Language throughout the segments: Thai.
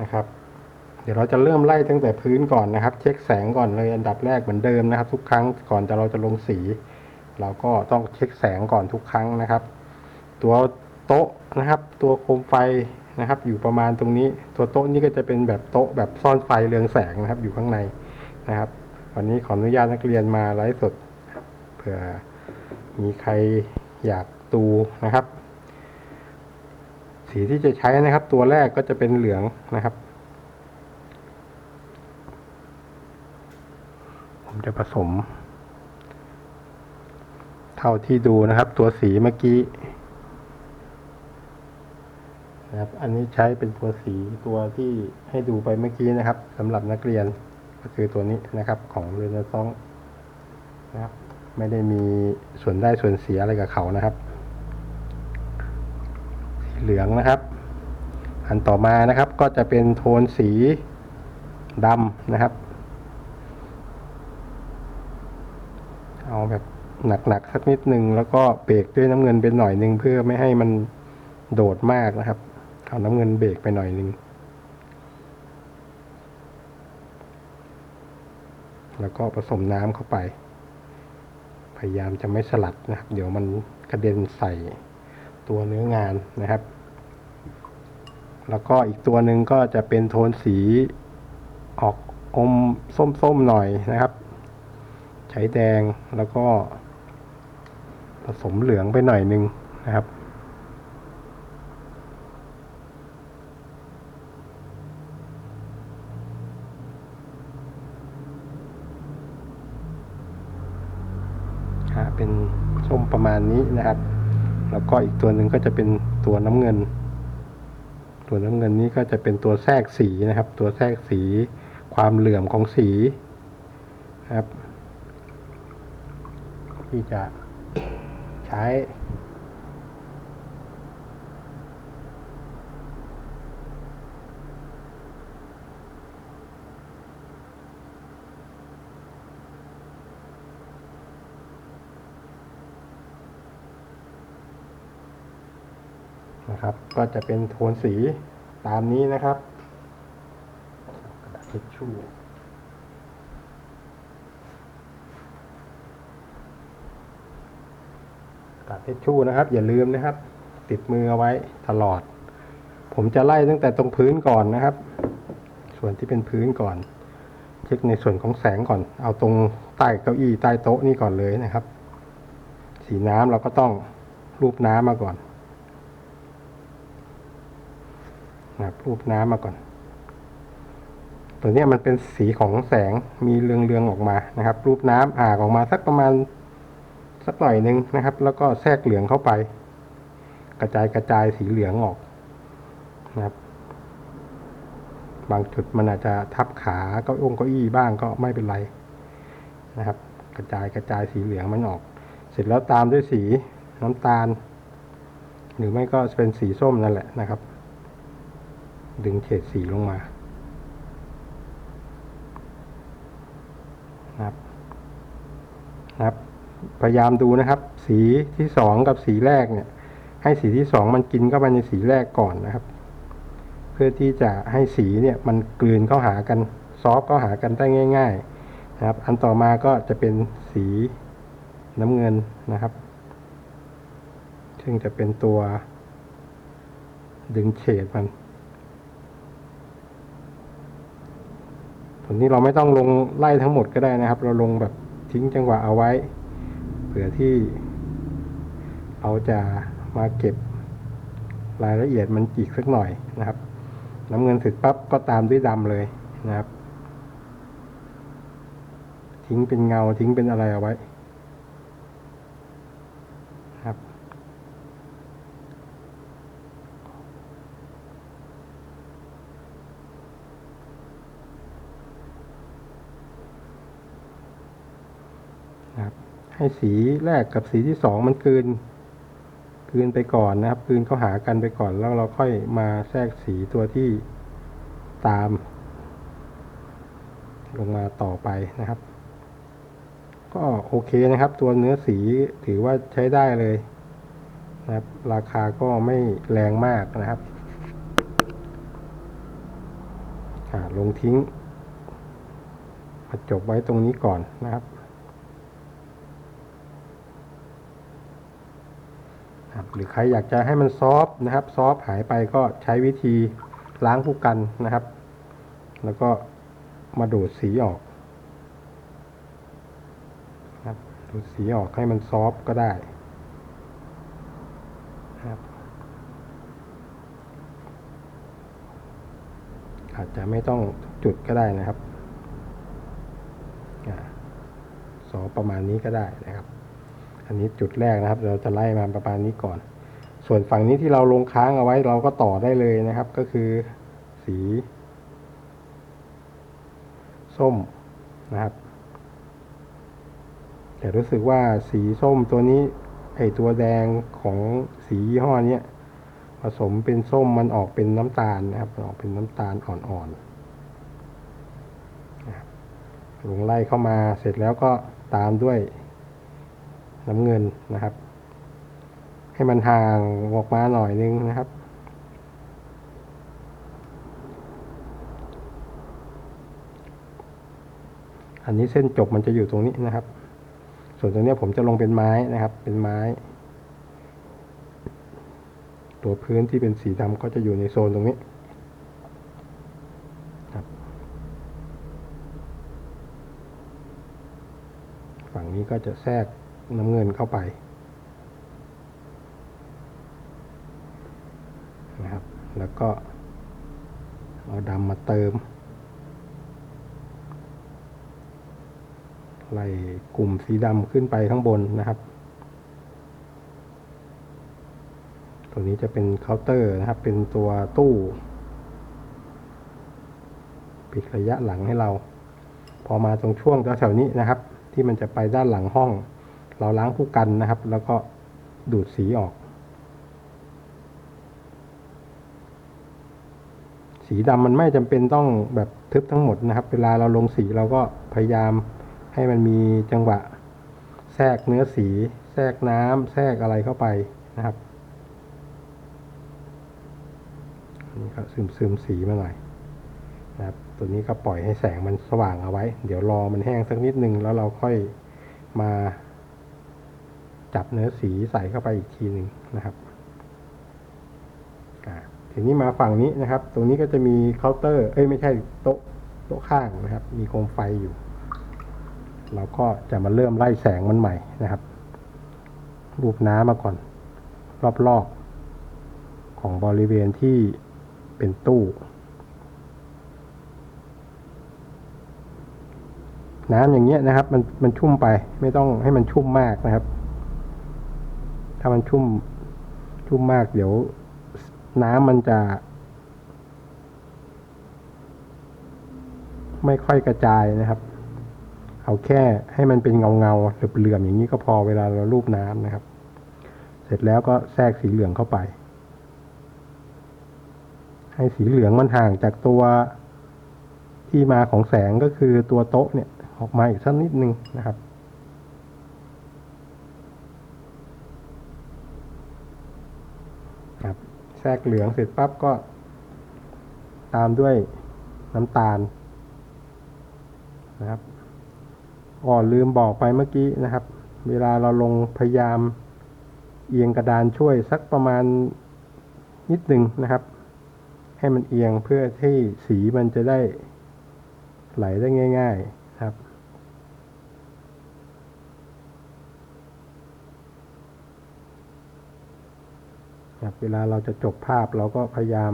นะครับ เดี๋ยวเราจะเริ่มไล่ตั้งแต่พื้นก่อนนะครับ เช็คแสงก่อนเลยอันดับแรกเหมือนเดิมนะครับ ทุกครั้งก่อนจะเราจะลงสี เราก็ต้องเช็คแสงก่อนทุกครั้งนะครับ ตัวโต๊ะนะครับ ตัวโคมไฟนะครับ อยู่ประมาณตรงนี้ ตัวโต๊ะนี่ก็จะเป็นแบบโต๊ะแบบซ่อนไฟเรืองแสงนะครับ อยู่ข้างในนะครับวันนี้ขออนุญาตนักเรียนมาไลฟ์สดเผื่อมีใครอยากดูนะครับ สีที่จะใช้นะครับ ตัวแรกก็จะเป็นเหลืองนะครับ ผมจะผสม เท่าที่ดูนะครับ ตัวสีเมื่อกี้นะครับ อันนี้ใช้เป็นตัวสีตัวที่ให้ดูไปเมื่อกี้นะครับสำหรับนักเรียนก็คือตัวนี้นะครับของเรนซองนะครับ ไม่ได้มีส่วนได้ส่วนเสียอะไรกับเขานะครับ เหลืองนะครับ อันต่อมานะครับก็จะเป็นโทนสีดำนะครับ เอาแบบหนักๆสักนิดหนึ่งแล้วก็เบรกด้วยน้ำเงินเป็นหน่อยหนึ่งเพื่อไม่ให้มันโดดมากนะครับเอาน้ำเงินเบรกไปหน่อยหนึ่งแล้วก็ผสมน้ำเข้าไป พยายามจะไม่สลัดนะครับ เดี๋ยวมันกระเด็นใส่ตัวเนื้องานนะครับ แล้วก็อีกตัวหนึ่งก็จะเป็นโทนสีออกอมส้มๆหน่อยนะครับ ใช้แดงแล้วก็ผสมเหลืองไปหน่อยนึงนะครับ เป็นส้มประมาณนี้นะครับ แล้วก็อีกตัวหนึ่งก็จะเป็นตัวน้ำเงิน ตัวน้ำเงินนี้ก็จะเป็นตัวแทรกสีนะครับ ตัวแทรกสีความเหลื่อมของสีครับ ที่จะใช้ นะครับ ก็จะเป็นโทนสีตามนี้นะครับกระดาษทิชชู่กระดาษทิชชู่นะครับ อย่าลืมนะครับ ติดมือเอาไว้ตลอด ผมจะไล่ตั้งแต่ตรงพื้นก่อนนะครับ ส่วนที่เป็นพื้นก่อน เช็คในส่วนของแสงก่อน เอาตรงใต้เก้าอี้ใต้โต๊ะนี่ก่อนเลยนะครับ สีน้ำเราก็ต้องรูปน้ำมาก่อน นะครับรูปน้ำมาก่อน ตัวนี้มันเป็นสีของแสงมีเรืองๆออกมานะครับ รูปน้ำอ่าออกมาสักประมาณสักหน่อยหนึ่งนะครับ แล้วก็แทรกเหลืองเข้าไป กระจายกระจายสีเหลืองออกนะครับ บางจุดมันอาจจะทับขาเก้าองเก้าอี้บ้างก็ไม่เป็นไรนะครับ กระจายกระจายสีเหลืองมันออก เสร็จแล้วตามด้วยสีน้ำตาล หรือไม่ก็เป็นสีส้มนั่นแหละนะครับ ดึงเฉดสีลงมานะครับนะครับ พยายามดูนะครับ สีที่สองกับสีแรกเนี่ย ให้สีที่สองมันกินเข้าไปในสีแรกก่อนนะครับ เพื่อที่จะให้สีเนี่ยมันกลืนเข้าหากันซอฟเข้าหากันได้ง่าย ๆ นะครับ อันต่อมาก็จะเป็นสีน้ำเงินนะครับ ซึ่งจะเป็นตัวดึงเฉดมัน ส่วนนี้เราไม่ต้องลงไล่ทั้งหมดก็ได้นะครับ เราลงแบบทิ้งจังหวะเอาไว้ เผื่อที่เราจะมาเก็บรายละเอียดมันอีกสักหน่อยนะครับ น้ำเงินเสร็จปั๊บก็ตามด้วยดำเลยนะครับ ทิ้งเป็นเงาทิ้งเป็นอะไรเอาไว้ครับ นะครับ ให้สีแรกกับสีที่สองมันกืนกืนไปก่อนนะครับกืนเข้าหากันไปก่อนแล้วเราค่อยมาแทรกสีตัวที่ตาม ลงมาต่อไปนะครับ ก็โอเคนะครับ ตัวเนื้อสีถือว่าใช้ได้เลยนะครับ ราคาก็ไม่แรงมากนะครับอ่าลงทิ้งมาจบไว้ตรงนี้ก่อนนะครับครับ หรือใครอยากจะให้มันซอฟต์นะครับ ซอฟหายไปก็ใช้วิธีล้างผู้กันนะครับ แล้วก็มาดูดสีออกครับดูดสีออกให้มันซอฟก็ได้นะครับอาจจะไม่ต้องจุดก็ได้นะครับอาสอประมาณนี้ก็ได้นะครับ อันนี้จุดแรกนะครับ เราจะไล่มาประมาณนี้ก่อน ส่วนฝั่งนี้ที่เราลงค้างเอาไว้เราก็ต่อได้เลยนะครับ ก็คือสี ส้มนะครับแต่รู้สึกว่าสีส้มตัวนี้ไอตัวแดงของสียี่ห้อนี้ผสมเป็นส้มมันออกเป็นน้ำตาลนะครับออกเป็นน้ำตาลอ่อนๆนะลงไล่เข้ามาเสร็จแล้วก็ตามด้วย น้ำเงินนะครับ ให้มันห่างออกมาหน่อยนึงนะครับ อันนี้เส้นจบมันจะอยู่ตรงนี้นะครับ ส่วนตรงนี้ผมจะลงเป็นไม้นะครับ เป็นไม้ ตัวพื้นที่เป็นสีดำก็จะอยู่ในโซนตรงนี้ฝั่งนี้ก็จะแทรก น้ำเงินเข้าไปนะครับ แล้วก็เอาดำมาเติม ไล่กลุ่มสีดำขึ้นไปข้างบนนะครับ ตัวนี้จะเป็นเคาน์เตอร์นะครับ เป็นตัวตู้ ปิดระยะหลังให้เรา พอมาตรงช่วงแถวๆนี้นะครับ ที่มันจะไปด้านหลังห้อง เราล้างผู้กันนะครับ แล้วก็ดูดสีออก สีดำมันไม่จำเป็นต้องแบบทึบทั้งหมดนะครับ เวลาเราลงสีเราก็พยายามให้มันมีจังหวะ แทรกเนื้อสี แทรกน้ำแทรกอะไรเข้าไปนะครับนนี้ก็ซึมซึมสีมาหน่อยนะครับ ตัวนี้ก็ปล่อยให้แสงมันสว่างเอาไว้ เดี๋ยวรอมันแห้งสักนิดนึงแล้วเราค่อยมา จับเนื้อสีใส่เข้าไปอีกทีหนึ่งนะครับทีนี้มาฝั่งนี้นะครับ ตรงนี้ก็จะมีเคาน์เตอร์ เอ้ยไม่ใช่โต๊ะโต๊ะข้างนะครับ มีโคมไฟอยู่ เราก็จะมาเริ่มไล่แสงมันใหม่นะครับ รูปน้ำมาก่อน รอบๆ ของบริเวณที่เป็นตู้น้ำอย่างเงี้ยนะครับ มันมันชุ่มไปไม่ต้องให้มันชุ่มมากนะครับ ถ้ามันชุ่มชุ่มมากเดี๋ยวน้ำมันจะ ไม่ค่อยกระจายนะครับ เอาแค่ให้มันเป็นเงาเงาเหลื่อมๆอย่างนี้ก็พอเวลาเราลูบน้ำนะครับ เสร็จแล้วก็แทรกสีเหลืองเข้าไป ให้สีเหลืองมันห่างจากตัวที่มาของแสงก็คือตัวโต๊ะเนี่ย ออกมาอีกสักนิดนึงนะครับ ครับ แทรกเหลืองเสร็จปั๊บก็ ตามด้วยน้ำตาลนะครับอ๋อลืมบอกไปเมื่อกี้นะครับ เวลาเราลงพยายามเอียงกระดานช่วยสักประมาณนิดหนึ่งนะครับ ให้มันเอียงเพื่อที่สีมันจะได้ไหลได้ง่าย ๆ ครับครับเวลาเราจะจบภาพเราก็พยายาม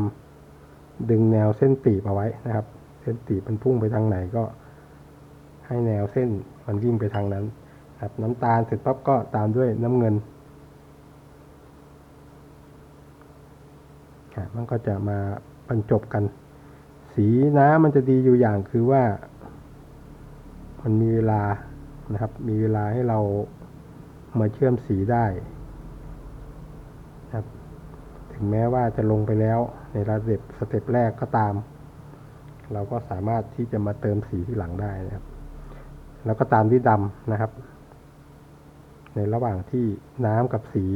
ดึงแนวเส้นตีบเอาไว้นะครับ เส้นตีบมันพุ่งไปทางไหนก็ ให้แนวเส้นมันวิ่งไปทางนั้นครับน้ำตาลเสร็จปั๊บก็ตามด้วยน้ำเงินครับมันก็จะมาบรรจบกัน สีน้ำมันจะดีอยู่อย่างคือว่า มันมีเวลานะครับ มีเวลาให้เรามาเชื่อมสีได้ ถึงแม้ว่าจะลงไปแล้วในระดับสเต็ปแรกก็ตาม เราก็สามารถที่จะมาเติมสีที่หลังได้นะครับ แล้วก็ตามด้วยดำนะครับ ในระหว่างที่น้ำกับสี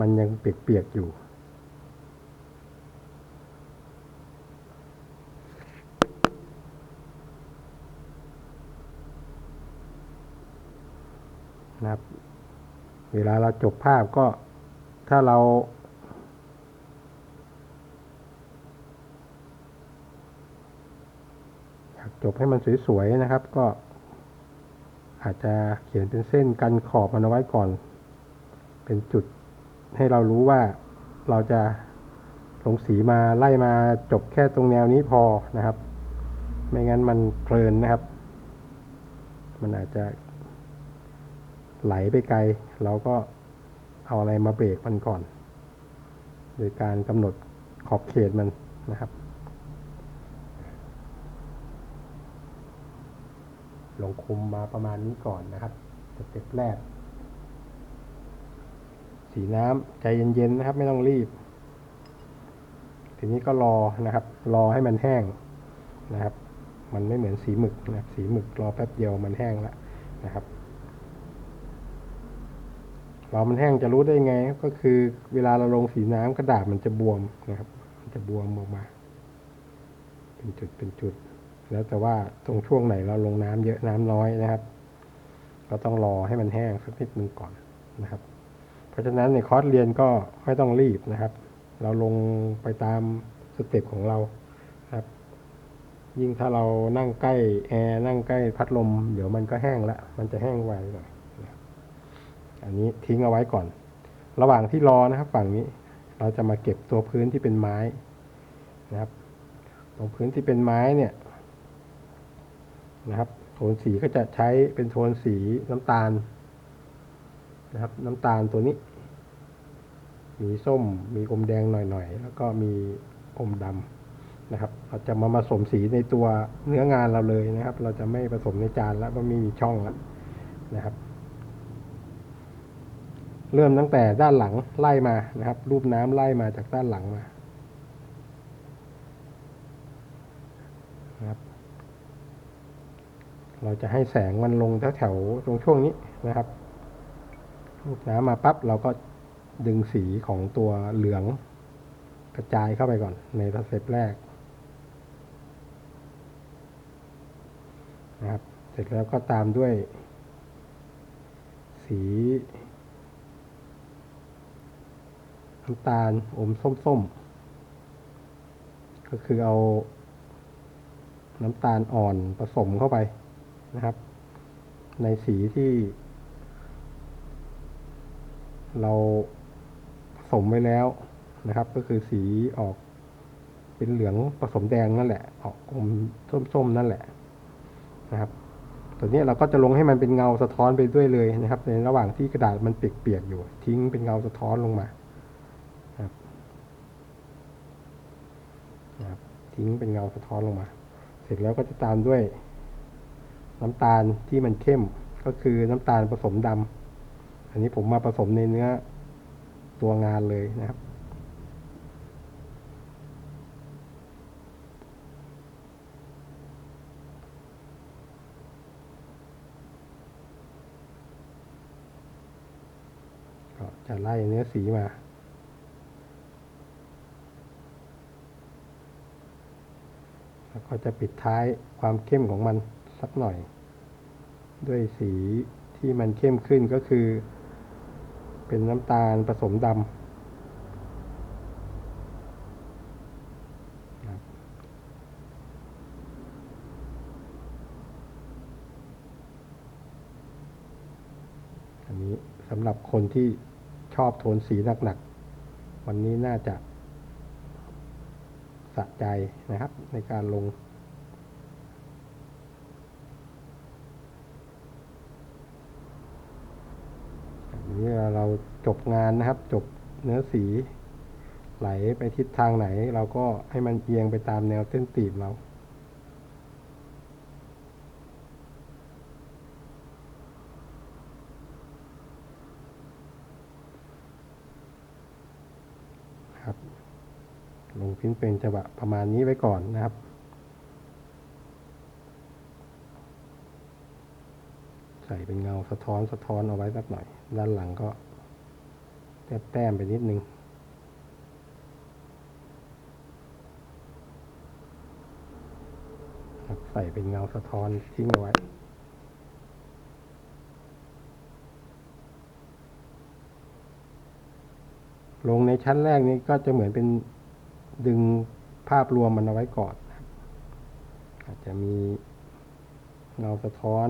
มันยังเปียกๆอยู่นะครับ เวลาเราจบภาพก็ถ้าเรา จบให้มันสวยๆนะครับ ก็ อาจจะเขียนเป็นเส้นกันขอบมันเอาไว้ก่อน เป็นจุดให้เรารู้ว่าเราจะลงสีมาไล่มาจบแค่ตรงแนวนี้พอนะครับ ไม่งั้นมันเพลินนะครับ มันอาจจะไหลไปไกล เราก็เอาอะไรมาเบรกมันก่อน โดยการกำหนดขอบเขตมันนะครับ ลงคุมมาประมาณนี้ก่อนนะครับสเต็ปแรก สีน้ำใจเย็นๆนะครับ ไม่ต้องรีบ ทีนี้ก็รอนะครับ รอให้มันแห้งนะครับ มันไม่เหมือนสีหมึกนะครับสีหมึกรอแป๊บเดียวมันแห้งแล้วนะครับรอมันแห้งจะรู้ได้ไง ก็คือเวลาเราลงสีน้ำกระดาษมันจะบวมนะครับ มันจะบวมออกมา เป็นจุดเป็นจุด แล้วแต่ว่าตรงช่วงไหนเราลงน้ำเยอะน้ำน้อยนะครับ ก็ต้องรอให้มันแห้งสักนิดนึงก่อนนะครับ เพราะฉะนั้นในคอร์สเรียนก็ไม่ต้องรีบนะครับ เราลงไปตามสเต็ปของเราครับ ยิ่งถ้าเรานั่งใกล้แอร์นั่งใกล้พัดลม เดี๋ยวมันก็แห้งละมันจะแห้งไวหน่อยอันนี้ทิ้งเอาไว้ก่อน ระหว่างที่รอนะครับ ฝั่งนี้เราจะมาเก็บตัวพื้นที่เป็นไม้นะครับ ตรงพื้นที่เป็นไม้เนี่ย นะครับ โทนสีก็จะใช้เป็นโทนสีน้ำตาลนะครับ น้ำตาลตัวนี้ มีส้ม มีอมแดงหน่อยๆ แล้วก็มีอมดำนะครับ เราจะมาผสมสีในตัวเนื้องานเราเลยนะครับ เราจะไม่ผสมในจานแล้วมันไม่มีช่องแล้วนะครับ เริ่มตั้งแต่ด้านหลังไล่มานะครับ รูปน้ำไล่มาจากด้านหลังมานะครับ เราจะให้แสงมันลงแถวๆตรงช่วงนี้นะครับรูปน้ำมาปั๊บเราก็ดึงสีของตัวเหลืองกระจายเข้าไปก่อนในสเต็ปแรกนะครับ เสร็จแล้วก็ตามด้วย สีน้ำตาลอมส้มๆ ก็คือเอาน้ำตาลอ่อนผสมเข้าไป นะครับ ในสีที่ เราผสมไว้แล้วนะครับ ก็คือสีออกเป็นเหลืองผสมแดงนั่นแหละ ออกอมส้มๆนั่นแหละนะครับตัวนี้เราก็จะลงให้มันเป็นเงาสะท้อนไปด้วยเลยนะครับ ในระหว่างที่กระดาษมันเปียกๆอยู่ ทิ้งเป็นเงาสะท้อนลงมาครับนะครับทิ้งเป็นเงาสะท้อนลงมา เสร็จแล้วก็จะตามด้วย น้ำตาลที่มันเข้มก็คือน้ำตาลผสมดำอันนี้ผมมาผสมในเนื้อตัวงานเลยนะครับ ก็จะไล่เนื้อสีมาแล้วก็จะปิดท้ายความเข้มของมัน สักหน่อย ด้วยสีที่มันเข้มขึ้นก็คือ เป็นน้ำตาลผสมดำอันนี้สำหรับคนที่ชอบโทนสีหนักๆ วันนี้น่าจะสะใจนะครับในการลง อันนี้เรา จบงานนะครับ จบเนื้อสี ไหลไปทิศทางไหน เราก็ให้มันเอียงไปตามแนวเส้นตีบเราครับลงพิ้นเป็นจังหวะประมาณนี้ไว้ก่อนนะครับใส่เป็นเงาสะท้อนสะท้อนเอาไว้สักหน่อย ด้านหลังก็ แต่แต้มไปนิดนึง ใส่เป็นเงาสะท้อนทิ้งเอาไว้ลงในชั้นแรกนี้ก็จะเหมือนเป็นดึงภาพรวมมันเอาไว้ก่อน อาจจะมีเงาสะท้อน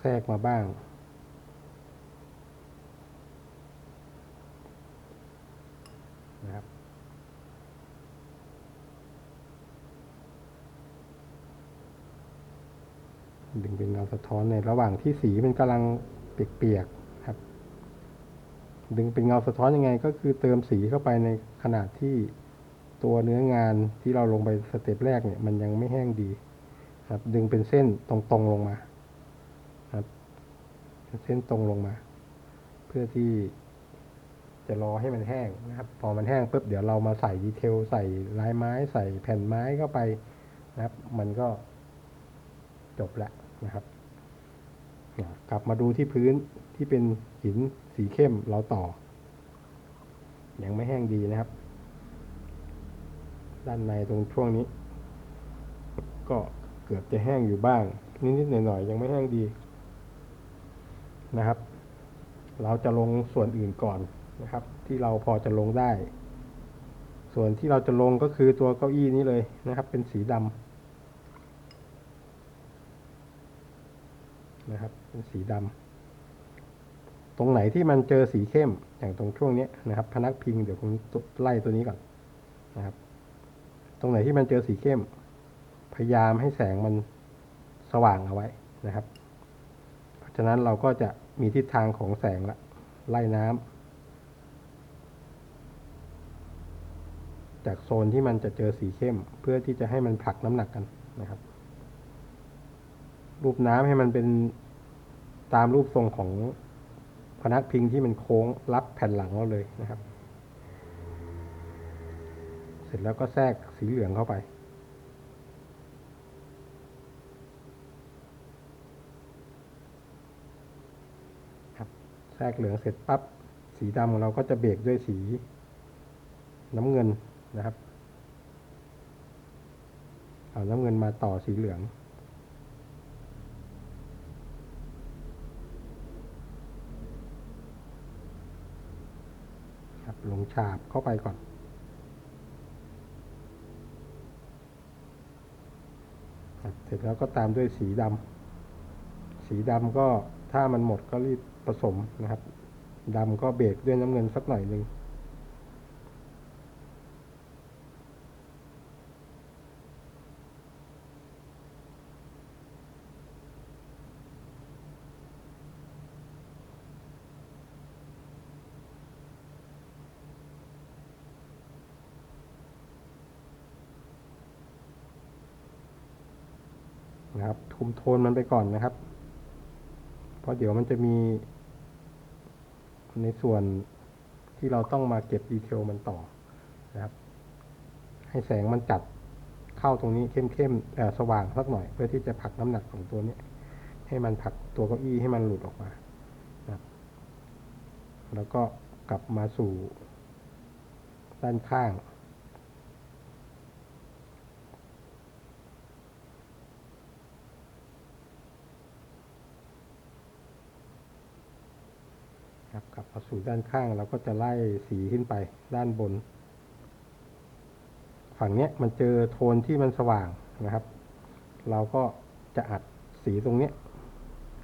แทรกมาบ้าง ดึงเป็นเงาสะท้อนในระหว่างที่สีมันกำลังเปียกๆครับ ดึงเป็นเงาสะท้อนยังไง ก็คือเติมสีเข้าไปในขนาดที่ตัวเนื้องานที่เราลงไปสเต็ปแรกเนี่ยมันยังไม่แห้งดี ครับ ดึงเป็นเส้นตรงๆลงมา ครับเป็นเส้นตรงลงมา เพื่อที่จะรอให้มันแห้งนะครับ พอมันแห้งปุ๊บเดี๋ยวเรามาใส่ดีเทลใส่ลายไม้ใส่แผ่นไม้เข้าไปนะครับ มันก็จบแล้ว นะครับ กลับมาดูที่พื้นที่เป็นหินสีเข้มเราต่อ ยังไม่แห้งดีนะครับ ด้านในตรงช่วงนี้ ก็เกือบจะแห้งอยู่บ้าง นิดๆหน่อยๆยังไม่แห้งดีนะครับ เราจะลงส่วนอื่นก่อนนะครับ ที่เราพอจะลงได้ ส่วนที่เราจะลงก็คือตัวเก้าอี้นี้เลยนะครับ เป็นสีดำ นะครับเป็นสีดำตรงไหนที่มันเจอสีเข้มอย่างตรงช่วงนี้นะครับ พนักพิงเดี๋ยวผมไล่ตัวนี้ก่อนนะครับ ตรงไหนที่มันเจอสีเข้ม พยายามให้แสงมันสว่างเอาไว้นะครับ เพราะฉะนั้นเราก็จะมีทิศทางของแสงละไล่น้ำจากโซนที่มันจะเจอสีเข้ม เพื่อที่จะให้มันผลักน้ำหนักกันนะครับ รูปน้ำให้มันเป็นตามรูปทรงของพนักพิงที่มันโค้งรับแผ่นหลังเราเลยนะครับ เสร็จแล้วก็แทรกสีเหลืองเข้าไป ครับแทรกเหลืองเสร็จปั๊บสีดำของเราก็จะเบรกด้วยสีน้ำเงินนะครับ เอาน้ำเงินมาต่อสีเหลือง ครับ ลงฉาบเข้าไปก่อน เสร็จแล้วก็ตามด้วยสีดำ สีดำก็ถ้ามันหมดก็รีบผสมนะครับดำก็เบรกด้วยน้ำเงินสักหน่อยหนึ่ง นมโทนมันไปก่อนนะครับ เพราะเดี๋ยวมันจะมี ในส่วนที่เราต้องมาเก็บดีเทลมันต่อนะครับ ให้แสงมันจัดเข้าตรงนี้เข้มๆเอ่สว่างสักหน่อยเพื่อที่จะผลักน้ำหนักของตัวนี้ ให้มันผลักตัวเก้าอี้ให้มันหลุดออกมานะแล้วก็กลับมาสู่ด้านข้าง ครับกลับมา สู่ด้านข้างเราก็จะไล่สีขึ้นไปด้านบน ฝั่งเนี้ยมันเจอโทนที่มันสว่างนะครับ เราก็จะอัดสีตรงเนี้ย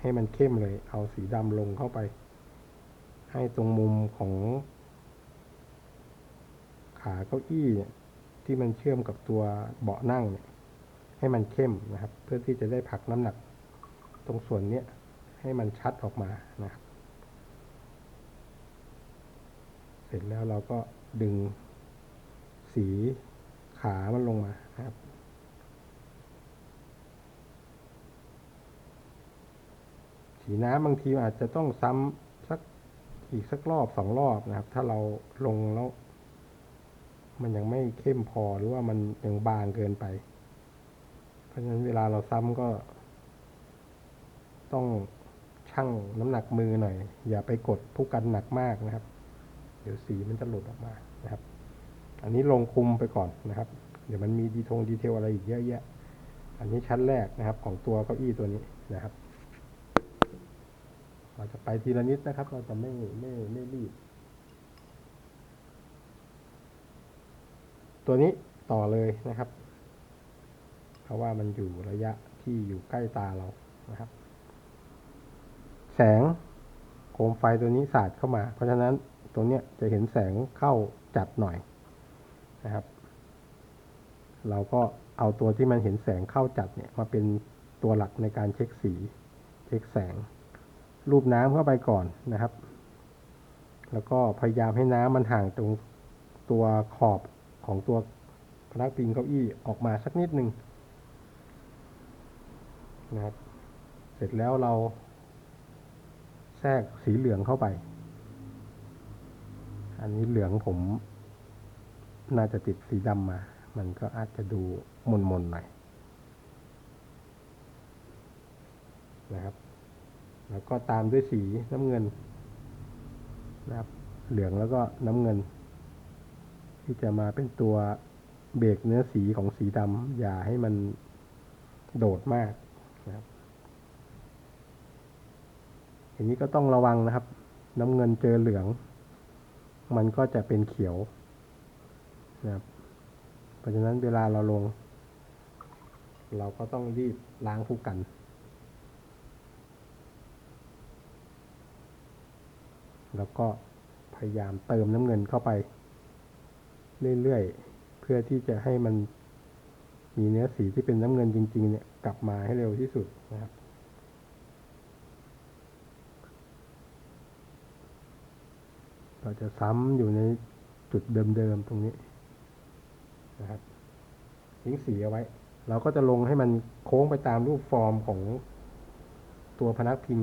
ให้มันเข้มเลย เอาสีดำลงเข้าไป ให้ตรงมุมของ ขาเก้าอี้เนี่ยที่มันเชื่อมกับตัวเบาะนั่งเนี่ย ให้มันเข้มนะครับ เพื่อที่จะได้ผลักน้ำหนัก ตรงส่วนเนี้ยให้มันชัดออกมานะครับ เส ร็จแล้วเราก็ดึงสีขามันลงมาครับ สีน้ำบางทีอาจจะต้องซ้ำสักอีกสักรอบสองรอบนะครับ ถ้าเราลงแล้ว มันยังไม่เข้มพอหรือว่ามันยังบางเกินไป เพราะฉะนั้นเวลาเราซ้ำก็ ต้องชั่งน้ำหนักมือหน่อย อย่าไปกดผู้กันหนักมากนะครับ เดี๋ยวสีมันจะหลุดออกมานะครับ อันนี้ลงคุมไปก่อนนะครับ เดี๋ยวมันมีดีทงดีเทลอะไรอีกเยอะแยะ อันนี้ชั้นแรกนะครับของตัวเก้าอี้ตัวนี้นะครับ เราจะไปทีละนิดนะครับ เราจะไม่ไม่ไม่รีบ ตัวนี้ต่อเลยนะครับ เพราะว่ามันอยู่ระยะที่อยู่ใกล้ตาเรานะครับ แสงโคมไฟตัวนี้สาดเข้ามา เพราะฉะนั้น ตรงเนี้ยจะเห็นแสงเข้าจัดหน่อยนะครับ เราก็เอาตัวที่มันเห็นแสงเข้าจัดเนี่ยมาเป็นตัวหลักในการเช็คสี เช็คแสง รูปน้ำเข้าไปก่อนนะครับ แล้วก็พยายามให้น้ำมันห่างตรงตัวขอบของตัวพนักพิงเก้าอี้ออกมาสักนิดหนึ่งนะครับ เสร็จแล้วเราแทรกสีเหลืองเข้าไป อันนี้เหลืองผม น่าจะติดสีดำมา มันก็อาจจะดูมนๆหน่อยนะครับ แล้วก็ตามด้วยสีน้ำเงินนะครับ เหลืองแล้วก็น้ำเงิน ที่จะมาเป็นตัวเบรกเนื้อสีของสีดำอย่าให้มันโดดมากนะครับอย่างนี้ก็ต้องระวังนะครับ น้ำเงินเจอเหลือง มันก็จะเป็นเขียวนะครับเพราะฉะนั้นเวลาเราลง เราก็ต้องรีบล้างคู่กันแล้วก็พยายามเติมน้ำเงินเข้าไป เรื่อยๆ เพื่อที่จะให้มันมีเนื้อสีที่เป็นน้ำเงินจริง ๆ เนี่ย กลับมาให้เร็วที่สุดนะครับ เราจะซ้ำอยู่ในจุดเดิมๆตรงนี้นะครับทิ้งสีเอาไว้ เราก็จะลงให้มันโค้งไปตามรูปฟอร์มของตัวพนักพิง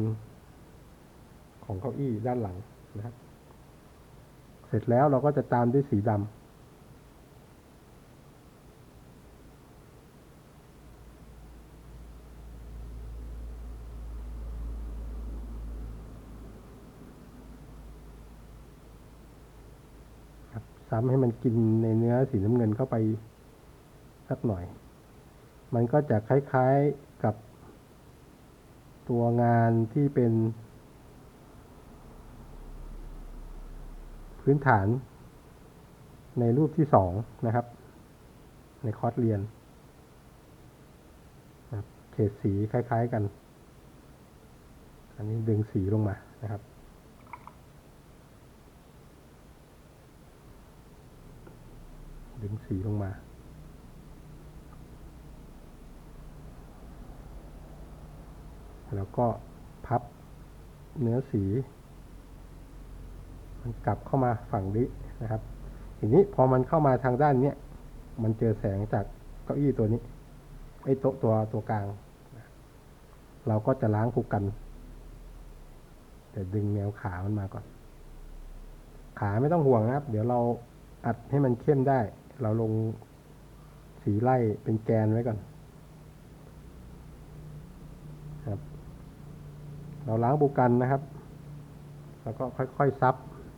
ของเก้าอี้ด้านหลังนะครับ เสร็จแล้วเราก็จะตามด้วยสีดำ ซ้ำให้มันกินในเนื้อสีน้ำเงินเข้าไปสักหน่อย มันก็จะคล้ายๆกับตัวงานที่เป็น พื้นฐาน ในรูปที่สองนะครับ ในคอร์สเรียนนะเฉดสีคล้าย ๆกัน อันนี้ดึงสีลงมานะครับ ดึงสีลงมาแล้วก็พับเนื้อสี มันกลับเข้ามาฝั่งนี้นะครับ ทีนี้พอมันเข้ามาทางด้านเนี้ยมันเจอแสงจากเก้าอี้ตัวนี้ไอ้โต๊ะตัวตัวกลาง เราก็จะล้างคู่กัน แต่ดึงแนวขามันมาก่อน ขาไม่ต้องห่วงนะครับ เดี๋ยวเราอัดให้มันเข้มได้ เราลงสีไล่เป็นแกนไว้ก่อนครับ เราล้างบุกันนะครับ แล้วก็ค่อยๆซับ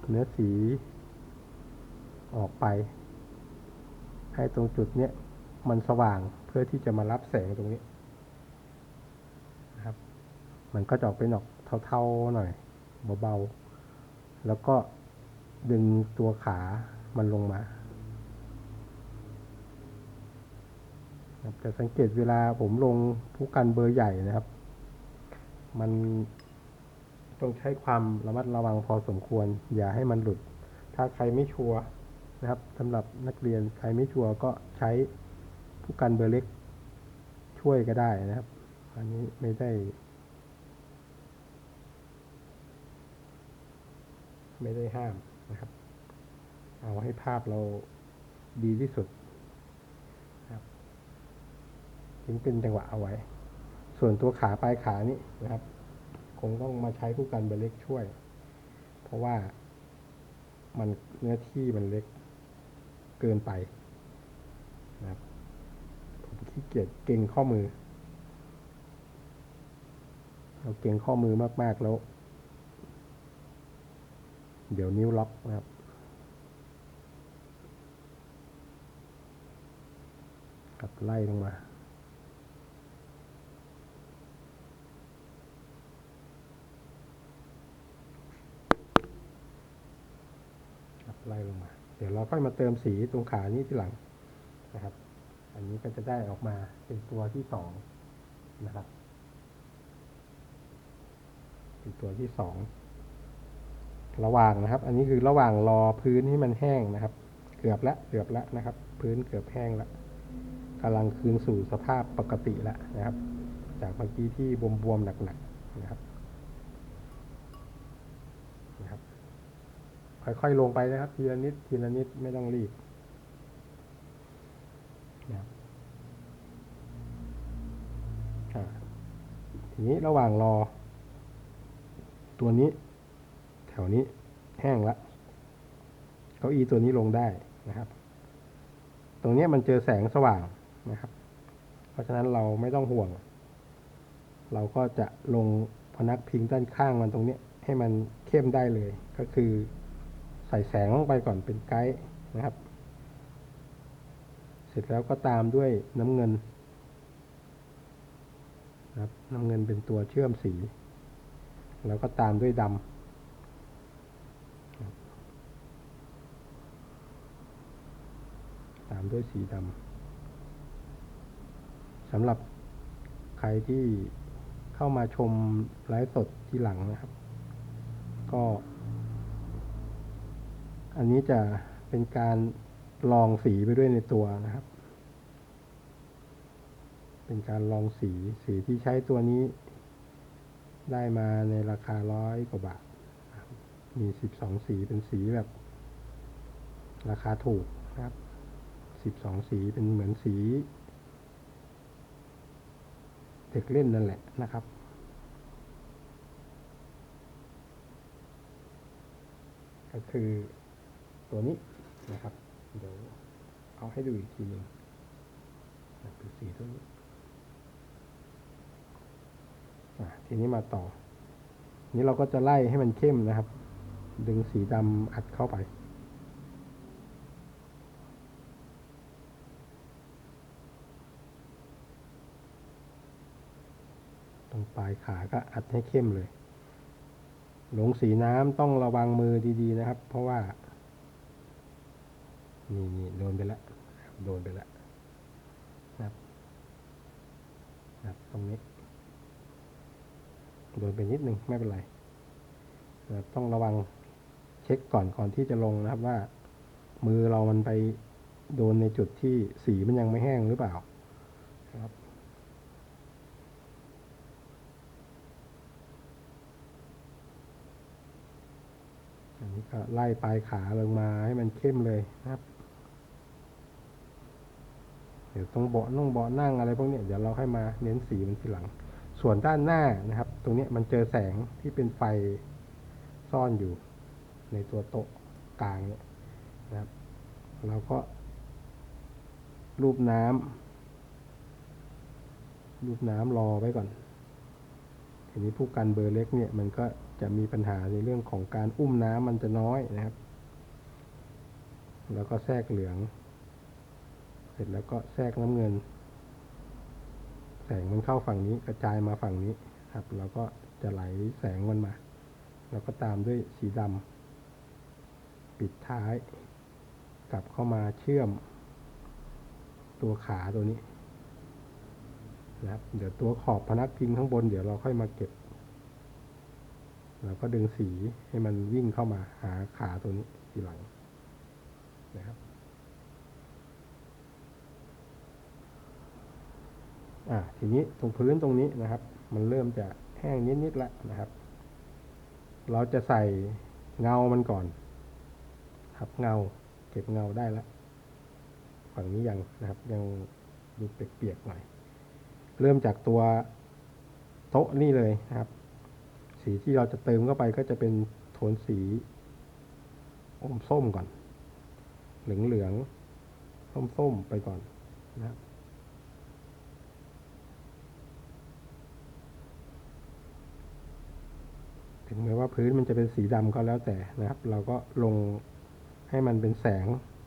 เนื้อสีออกไป ให้ตรงจุดเนี้ยมันสว่างเพื่อที่จะมารับแสงตรงนี้นะครับ มันก็จะออกเป็นออกเทาๆหน่อยเบาๆ แล้วก็ดึงตัวขามันลงมา ครับแต่สังเกตเวลาผมลงผู้กันเบอร์ใหญ่นะครับ มันต้องใช้ความระมัดระวังพอสมควร อย่าให้มันหลุด ถ้าใครไม่ชัวร์นะครับสำหรับนักเรียนใครไม่ชัวร์ก็ใช้ผู้กันเบอร์เล็กช่วยก็ได้นะครับ อันนี้ไม่ได้ ไม่ได้ห้ามนะครับ เอาให้ภาพเราดีที่สุดนะครับ ถึงเป็นจังหวะเอาไว้ ส่วนตัวขาปลายขานี่นะครับ คงต้องมาใช้คู่กันเบรเล็กช่วย เพราะว่ามันเนื้อที่มันเล็กเกินไปนะครับผมขี้เกียจเก่งข้อมือ เราเก่งข้อมือมาก ๆ แล้ว เดี๋ยวนิ้วล็อกนะครับกับไล่ลงมา ครับ ไล่ลงมา เดี๋ยวเราค่อยมาเติมสีตรงขานี้ทีหลังนะครับ อันนี้ก็จะได้ออกมาเป็นตัวที่สองนะครับ เป็นตัวที่สองระหว่างนะครับ อันนี้คือระหว่างรอพื้นให้มันแห้งนะครับ เกือบละเกือบละนะครับ พื้นเกือบแห้งละกำลังคืนสู่สภาพปกติแล้วนะครับ จากเมื่อกี้ที่บวมๆหนักๆนะครับ ค่อยๆลงไปนะครับ ทีละนิดทีละนิดไม่ต้องรีบนะทีนี้ระหว่างรอ ตัวนี้ แถวนี้แห้งละเก้าอี้ตัวนี้ลงได้นะครับ ตรงนี้มันเจอแสงสว่างนะครับ เพราะฉะนั้นเราไม่ต้องห่วง เราก็จะลงพนักพิงด้านข้างมันตรงนี้ให้มันเข้มได้เลยก็คือ ใส่แสงลงไปก่อนเป็นไกด์นะครับ เสร็จแล้วก็ตามด้วยน้ำเงินนะครับน้ำเงินเป็นตัวเชื่อมสี แล้วก็ตามด้วยดำตามด้วยสีดำสำหรับใครที่เข้ามาชมไลฟ์สดที่หลังนะครับ ก็ อันนี้จะเป็นการลองสีไปด้วยในตัวนะครับ เป็นการลองสีสีที่ใช้ตัวนี้ ได้มาในราคาร้อยกว่าบาท มีสิบสองสีเป็นสีแบบ ราคาถูกนะครับสิบสองสีเป็นเหมือนสีเด็กเล่นนั่นแหละนะครับก็คือ ตัวนี้นะครับ เดี๋ยวเอาให้ดูอีกทีหนึ่งนะเป็นสีตัวนี้ทีนี้มาต่อ นี้เราก็จะไล่ให้มันเข้มนะครับ ดึงสีดำอัดเข้าไปตรงปลายขาก็อัดให้เข้มเลย หลงสีน้ำต้องระวังมือดีๆนะครับ เพราะว่า นี่นี่โดนไปแล้วนะโดนไปแล้วนะครับนะครับตรงนี้ โดนไปนิดนึงไม่เป็นไรนะต้องระวังเช็คก่อนก่อนที่จะลงนะครับว่า มือเรามันไปโดนในจุดที่สีมันยังไม่แห้งหรือเปล่าครับอันนี้ก็ไล่ปลายขาลงมาให้มันเข้มเลยนะครับี๋ยวตรงเบาะนุ่งเบาะนั่งอะไรพวกนี้เดี๋ยวเราค่อยมาเน้นสีมันทีหลัง ส่วนด้านหน้านะครับ ตรงนี้มันเจอแสงที่เป็นไฟซ่อนอยู่ในตัวโต๊ะกลางเนี่ยนะครับ เราก็ รูปน้ำรูปน้ำรอไว้ก่อนทีนี้ผู้กันเบอร์เล็กเนี่ยมันก็จะมีปัญหาในเรื่องของการอุ้มน้ำมันจะน้อยนะครับ แล้วก็แทรกเหลือง ร็จแล้วก็แทรกน้ำเงิน แสงมันเข้าฝั่งนี้กระจายมาฝั่งนี้ครับ แล้วก็จะไหลแสงมันมา แล้วก็ตามด้วยสีดำปิดท้าย กลับเข้ามาเชื่อม ตัวขาตัวนี้นะครับเดี๋ยวตัวขอบพนักพิงข้างบนเดี๋ยวเราค่อยมาเก็บเราก็ดึงสีให้มันวิ่งเข้ามาหาขาตัวนี้ทีหลังนะครับ อ่าทีนี้ตรงพื้นตรงนี้นะครับ มันเริ่มจะแห้งนิดๆแล้วนะครับ เราจะใส่เงามันก่อน ครับเงาเก็บเงาได้แล้วฝั่งนี้ยังนะครับ ยังดูเปียกๆหน่อยเริ่มจากตัวโต๊ะนี่เลยนะครับ สีที่เราจะเติมเข้าไปก็จะเป็นโทนสีอมส้มก่อน เหลืองเหลืองส้มส้มๆไปก่อนนะครับ ถึงแม้ว่าพื้นมันจะเป็นสีดำก็แล้วแต่นะครับ เราก็ลงให้มันเป็นแสง